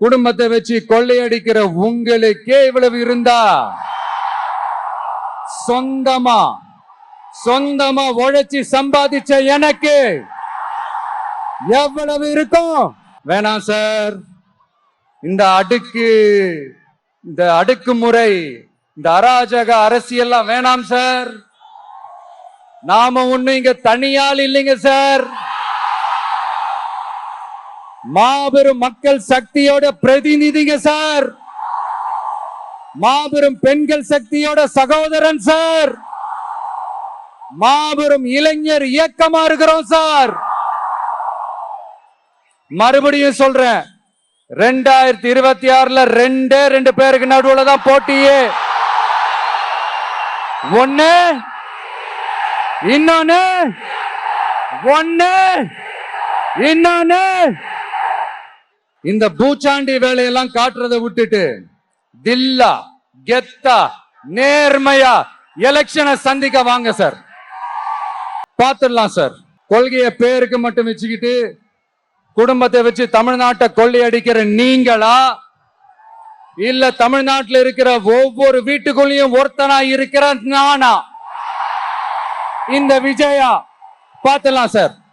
குடும்பத்தை வச்சு கொள்ளையடிக்கிற உங்களுக்கே இவ்வளவு இருந்தா? சொந்தமா? சொந்தமா உழைச்சி சம்பாதிச்ச எனக்கு எவ்வளவு இருக்கும்? வேணாம் சார் இந்த அடுக்கு இந்த அடுக்குமுறை இந்த அராஜக அரசியல்லாம் வேணாம் சார் நாம ஒண்ணு இங்க தனியால் இல்லைங்க சார் மாபெரும் மக்கள் சக்தியோட பிரதிநிதிங்க சார். மாபெரும் பெண்கள் சக்தியோட சகோதரன் சார். மாபெரும் இளைஞர் இயக்கமா இருக்கிறோம் சார். மறுபடியும் சொல்றேன் ரெண்டாயிரத்தி இருபத்தி ஆறுல ரெண்டே ரெண்டு பேருக்கு நடுவுல தான் போட்டியே. ஒண்ணு இன்னொன்னு ஒன்னு இன்னொன்னு இந்த பூச்சாண்டி வேலையெல்லாம் காட்டுறதை விட்டுட்டு தில்லா கெத்தா நேர்மையா எலெக்ஷனை சந்திக்க வாங்க சார் பார்த்துடலாம் சார் கொள்கையை பேருக்கு மட்டும் வச்சுக்கிட்டு குடும்பத்தை வச்சு தமிழ்நாட்டை கொள்ளையடிக்கிற நீங்களா? இல்ல தமிழ்நாட்டில் இருக்கிற ஒவ்வொரு வீட்டுக்குள்ளேயும் ஒருத்தனா இருக்கிற நானா? இந்த விஜயா பார்த்துடலாம் சார்